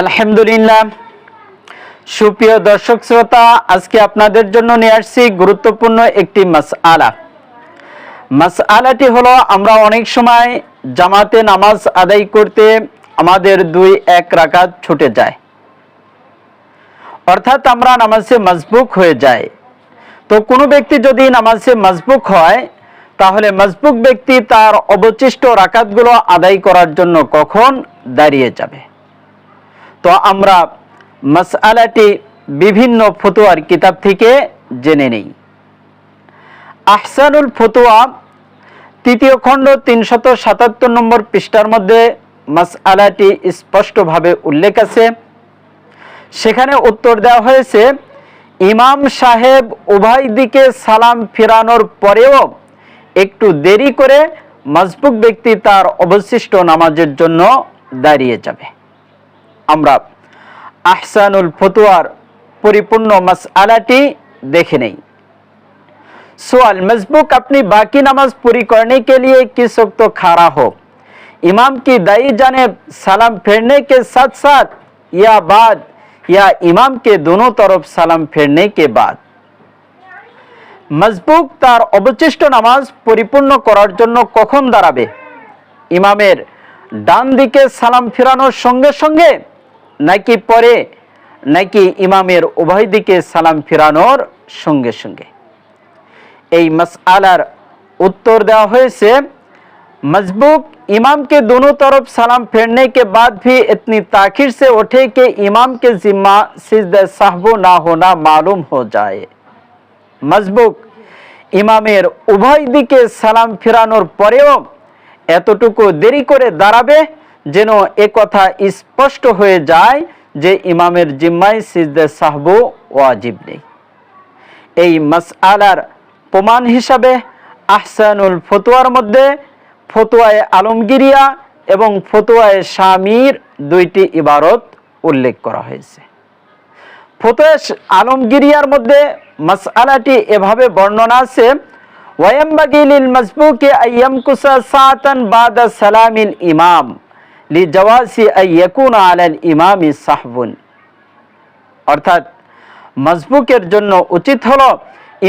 আলহামদুলিল্লাহ। সুপ্রিয় দর্শক শ্রোতা, আজকে আপনাদের জন্য নিয়ে আসছি গুরুত্বপূর্ণ একটি মাসআলা। মাসআলাটি হলো, আমরা অনেক সময় জামাতে নামাজ আদায় করতে আমাদের দুই এক রাকাত ছুটে যায়। অর্থাৎ আমরা নামাজে মজবুক হয়ে যায় তো কোনো ব্যক্তি যদি নামাজে মজবুক হয়, তাহলে মজবুক ব্যক্তি তার অবশিষ্ট রাকাতগুলো আদায় করার জন্য কখন দাঁড়িয়ে যাবে? তো আমরা মাসআলাটি বিভিন্ন ফতোয়ার কিতাব থেকে জেনে নেই। আহসানুল ফতোয়া তৃতীয় খণ্ড তিনশত সাতাত্তর নম্বর পৃষ্ঠার মধ্যে মাসআলাটি স্পষ্টভাবে উল্লেখ আছে। সেখানে উত্তর দেওয়া হয়েছে, ইমাম সাহেব উভয় দিকে সালাম ফিরানোর পরেও একটু দেরি করে মজবুক ব্যক্তি তার অবশিষ্ট নামাজের জন্য দাঁড়িয়ে যাবে। আমরা আহসানুল ফতুয়ার পরিপূর্ণ মাসআলাটি দেখে নেই सवाल मजबूक अपनी बाकी नमाज पूरी करने के लिए किस वक्त खड़ा हो इमाम की दाई जानेब सलाम फेरने के साथ साथ या बाद या इमाम के दोनों तरफ सलाम फेरने के बाद মজবুক তার অবশিষ্ট নামাজ পরিপূর্ণ করার জন্য কখন দাঁড়াবে ইমামের ডান দিকে সালাম ফিরানোর সঙ্গে সঙ্গে নাকি পরে নাকি ইমামের উভয় দিকে সালাম ফিরানোর সঙ্গে সঙ্গে এই মসআলার उत्तर দেওয়া হয়েছে मजबूक इमाम के दोनों तरफ सलाम फेरने के बाद भी इतनी ताखिर से उठे कि इमाम के जिम्मा सिजद साहबो ना होना मालूम हो जाए মজবুক ইমামের উভয় দিকে সালাম ফিরানোর পরেও এতটুকু দেরি করে দাঁড়াবে যেন এ কথা স্পষ্ট হয়ে যায় যে ইমামের জিম্মায় সিজদে সাহবু ওয়াজিব নেই। এই মাসআলার প্রমাণ হিসাবে আহসানুল ফতুয়ার মধ্যে ফতুয়ায় আলমগিরিয়া এবং ফতুয়ায় শামির দুইটি ইবারত উল্লেখ করা হয়েছে। ফতুয়া আলমগিরিয়ার মধ্যে মাসআলাটি এভাবে বর্ণনা আছে, ওয়ায়ামবাগি লিল মজবুকে আইয়ামকুসা সাতান বাদা সালামিল ইমাম। অর্থাৎ মজবুকের জন্য উচিত হলো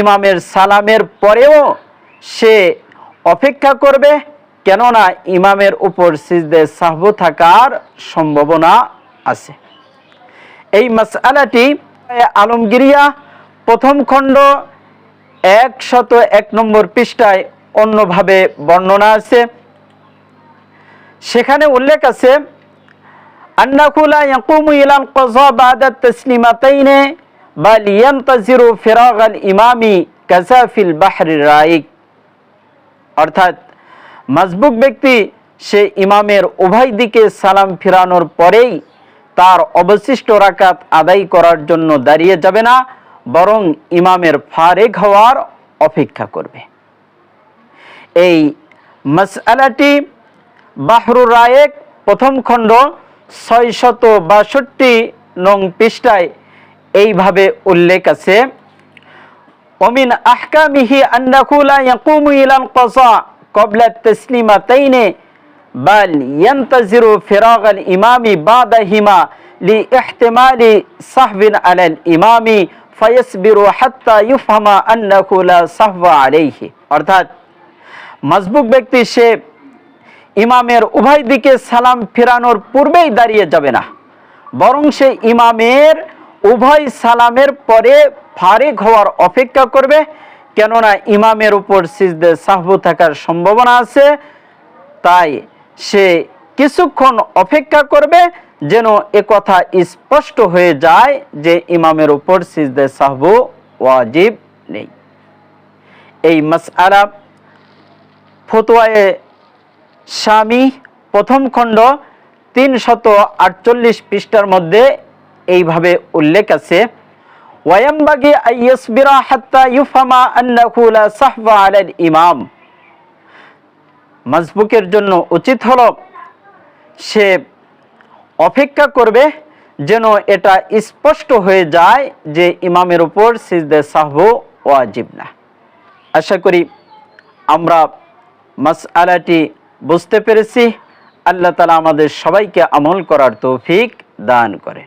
ইমামের সালামের পরেও সে অপেক্ষা করবে, কেননা ইমামের উপর সিজদে সাহবু থাকার সম্ভাবনা আছে। এই মাসআলাটি আলমগিরিয়া প্রথম খণ্ড একশত এক নম্বর পৃষ্ঠায় অন্যভাবে বর্ণনা আছে। সেখানে উল্লেখ আছে আন্নাকুলা ইয়াকুমু ইলাল কযা বাদা তাসলিমাতাইনে বাল ইয়ান্তাজিরু ফিরাগাল ইমামি কাযা ফিল বাহরি রাইক। অর্থাৎ মজবুক ব্যক্তি সে ইমামের উভয় দিকে সালাম ফিরানোর পরেই তার অবশিষ্ট রাকাত আদায় করার জন্য দাঁড়িয়ে যাবে না, বরং ইমামের ফারেক হওয়ার অপেক্ষা করবে। এই মসআলাটি বাহরু রায়েক প্রথম খণ্ড ছয়শত বাষট্টি নং পৃষ্ঠায় এইভাবে উল্লেখ আছে। অমিন আহকামিহি আন্নাকুলা ইয়াকুমু ইলাল কসা কবলা তাইনে বাল ইয়ান্তাজিরু ফিরাগ আল ইমামি বাদাহিমা লি ইহতিমালি সাহবিন আলাল ইমামি ফায়াসবিরু হাত্তা ইউফহামা আন্নাকুলা সাহওয়া আলাইহি। অর্থাৎ, মজবুক ব্যক্তি সে ইমামের উভয় দিকে সালাম ফেরানোর পূর্বেই দাঁড়িয়ে যাবে না। বরং সে ইমামের উভয় সালামের পরে ফারেক হওয়ার অপেক্ষা করবে, কেননা ইমামের উপর সিজদে সাহবু থাকার সম্ভাবনা আছে। তাই সে কিছুক্ষণ অপেক্ষা করবে যেন এ কথা স্পষ্ট হয়ে যায় যে ইমামের উপর সিজদে সাহবু ওয়াজিব নেই। এই মাসআলা ফতোয়ায়ে স্বামী প্রথম খণ্ড তিন শত আটচল্লিশ পৃষ্ঠার মধ্যে এইভাবে উল্লেখ আছে। ওয়ায়ামবাগি আইয়াসবিরা হাত্তা ইউফামা আন্নাহু লা সাহবা আলাল ইমাম। মজবুকের জন্য উচিত হলো সে অপেক্ষা করবে যেন এটা স্পষ্ট হয়ে যায় যে ইমামের উপর সিজদে সাহবু ওয়াজিব না। আশা করি আমরা মাসআলাটি বুঝতে পেরেছি। আল্লাহ তালা আমাদের সবাইকে আমল করার তৌফিক দান করেন